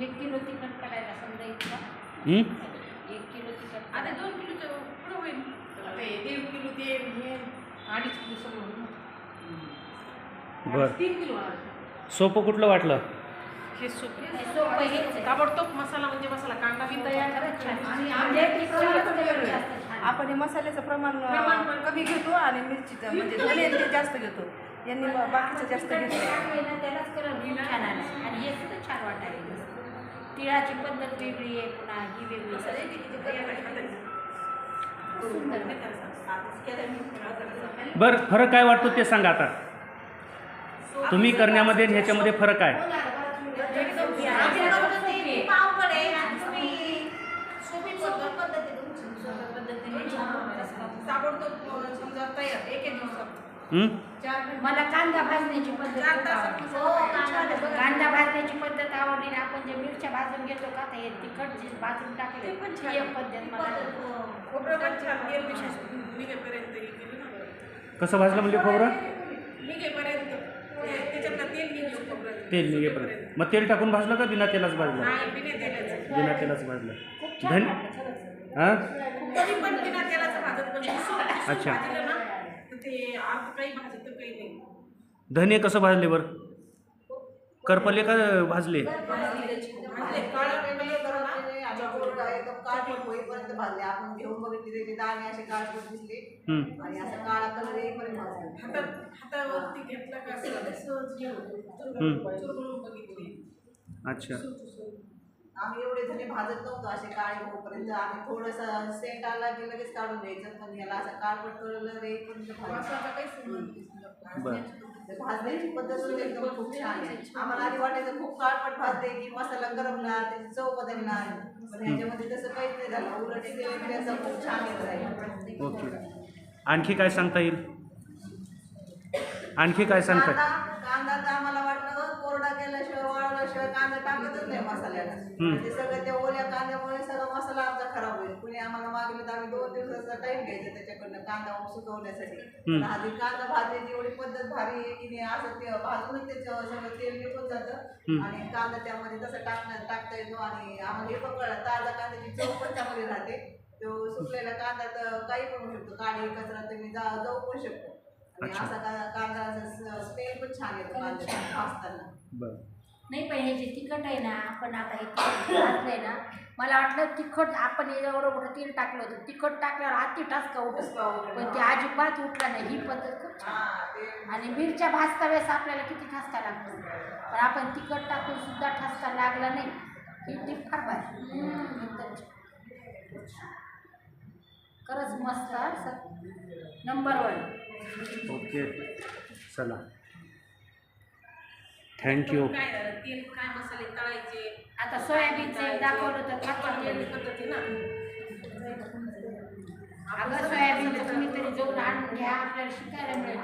एक किलो तिखट करायला समजा इतका. हं? एक किलो तिखट आता दोन किलोचं पुढं होईल. ते दीड किलो ते हे अडीच किलो सगळं होईल. बरं. तीन किलो. सोपं कुठलं वाटलं? हे सोपे हे सोपं हेच आहे. ताबडतोब मसाला म्हणजे मसाला कांदा बी तयार छान. आणि आमच्या तिखट वेगळं जास्त छान. आपण हे मसाल्याचं प्रमाण प्रमाण पण- कमी घेतो आणि मिरचीचं म्हणजे धने ते जास्त घेतो. यांनी बाकीचं जास्त टाकलं ना, त्यालाच कलर खूप छान आला. आणि हे सुद्धा छान वाटायला तिळाची पद्धत वेगळी आहे पुन्हा ही वेगळी. बरं फरक काय वाटतो ते सांगा आता. तुम्ही करण्यामध्ये ह्याच्यामध्ये फरक आहे एकदम सोपी आहे. सोपी. भाजून घेतो का ते तिखट जे भाजून टाकले ते पण छान. एक पद्धत मला खोबरं पण छान तेल विशेष हे केलं ना. कसं भाजलं म्हणजे खोबरं? निघेपर्यंत. ते- त्याच्यातलं तेल निघेल खोबरं. तेल निघेपर्यंत. मग तेल टाकून भाजलं का बिना तेलाच भाजलं? नाही बिना तेलाचं. बिना तेलाच भाजलं. खूप छान धन वाटलं खरंच. हां? कधी पण बिना तेलाचं भाजत पण अच्छा. भाजलं ना तर ते आत काही भाजत काही नाही. धने कसं भाजले बरं? करपले का भाजले? भाजले काळं कलर करा ना एकदम भाजले आपण घेऊन बघितले त्याचे दाणे असे काळपट दिसले आणि असा काळा कलर येईपर्यंत भाजले हातात हातावरती घेतला का सहज घेऊन हम्म. चुरगळून अच्छा. आम्ही एवढे जणी भाजत नव्हतो असे काळे होईपर्यंत आम्ही थोडंसं सेंट आला की लगेच काढून घ्यायचं पण याला असा काळपट कलर येईपर्यंत भाजायचं वासाचा काही बरं. तर भाजण्याची पद्धत सुद्धा एकदम खूप छान आहे. आम्हाला आधी वाटायचं खूप काळपट भाजते की मसाला गरमणार त्याची चव बदलणार. पण ह्याच्यामध्ये तसं काहीच नाही झालं. उलट त्याचा खूप छान येत राहील ओके. आणखी काय सांगता येईल? आणखी काय सांगता कांदा कांदा तर आम्हाला वाटलं कोरडा केल्याशिवाय वाळवल्याशिवाय कांदा टाकतच नाही मसाल्याला हम्म. ते सगळं त्या ओल्या कांद्यामुळे सगळा मसाला आमचा खराब होईल. कुणी आम्हाला मागले तर आम्ही दोन दिवसाचा टाइम घ्यायचा त्याच्याकडनं कांदा सुकवण्यासाठी. आधी कांदा भाजण्याची एवढी पद्धत भारी आहे की नाही असं ते भाजूनच त्याच्यावर सगळं तेल निघून जातं. आणि कांदा त्यामध्ये तसं टाकणं टाकता येतो आणि आम्हाला हे पण कळलं ताजा कांद्याची चव पण चांगली राहते. तो सुकलेला कांदा तर काही पण होऊ शकतो. काळी कचरा तुम्ही जा जाऊ पण शकतो. आणि. असा कांदा स्मेल पण छान येतो कांद्याचा भाजताना. बरं. नाही पण हे जे तिखट आहे ना आपण आता हे तिखट भाजलंय ना मला वाटलं तिखट आपण याच्यावर एवढं तेल टाकलं होतं. तिखट टाकल्यावर हाती. टाचका उठत पण ते अजिबात उठला नाही. ही पद्धत खूप छान हा, ते आणि मिरच्या भाजता वेळेस आपल्याला किती ठसका लागतो पण आपण तिखट टाकून सुद्धा ठसका लागला नाही. ही टीप फार छान. खरंच मस्त सर. नंबर वन ओके चला. थँक्यू तेल काय मसाले तळायचे आता सोयाबीनचं एक दाखवलं तर खातं आपली तेल. पद्धती ना अगं सोयाबीनचं तुम्ही तरी जाऊन आणून घ्या आपल्याला शिकायला मिळेल.